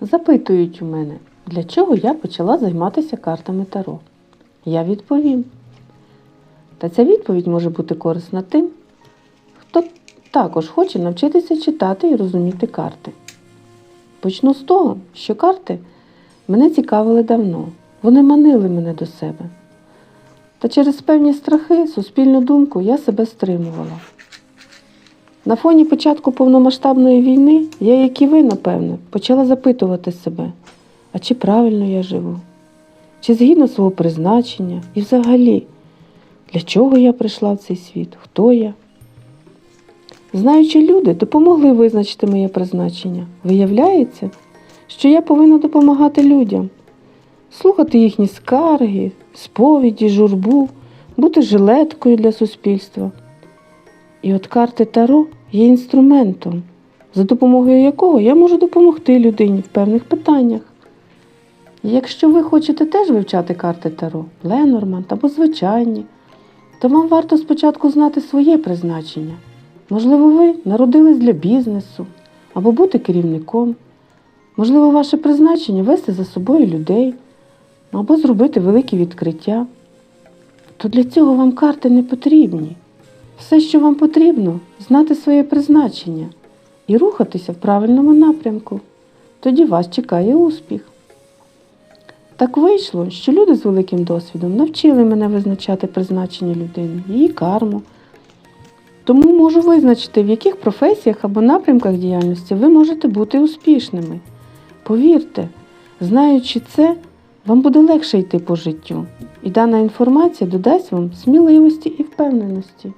Запитують у мене, для чого я почала займатися картами Таро. Я відповім. Та ця відповідь може бути корисна тим, хто також хоче навчитися читати і розуміти карти. Почну з того, що карти мене цікавили давно, вони манили мене до себе. Та через певні страхи, суспільну думку я себе стримувала. На фоні початку повномасштабної війни я, як і ви, напевне, почала запитувати себе, а чи правильно я живу? Чи згідно свого призначення? І взагалі, для чого я прийшла в цей світ? Хто я? Знаючи люди допомогли визначити моє призначення. Виявляється, що я повинна допомагати людям, слухати їхні скарги, сповіді, журбу, бути жилеткою для суспільства. І от карти Таро є інструментом, за допомогою якого я можу допомогти людині в певних питаннях. Якщо ви хочете теж вивчати карти Таро, Ленорманд або звичайні, то вам варто спочатку знати своє призначення. Можливо, ви народились для бізнесу або бути керівником. Можливо, ваше призначення вести за собою людей або зробити великі відкриття. То для цього вам карти не потрібні. Все, що вам потрібно, знати своє призначення і рухатися в правильному напрямку. Тоді вас чекає успіх. Так вийшло, що люди з великим досвідом навчили мене визначати призначення людини, її карму. Тому можу визначити, в яких професіях або напрямках діяльності ви можете бути успішними. Повірте, знаючи це, вам буде легше йти по життю, і дана інформація додасть вам сміливості і впевненості.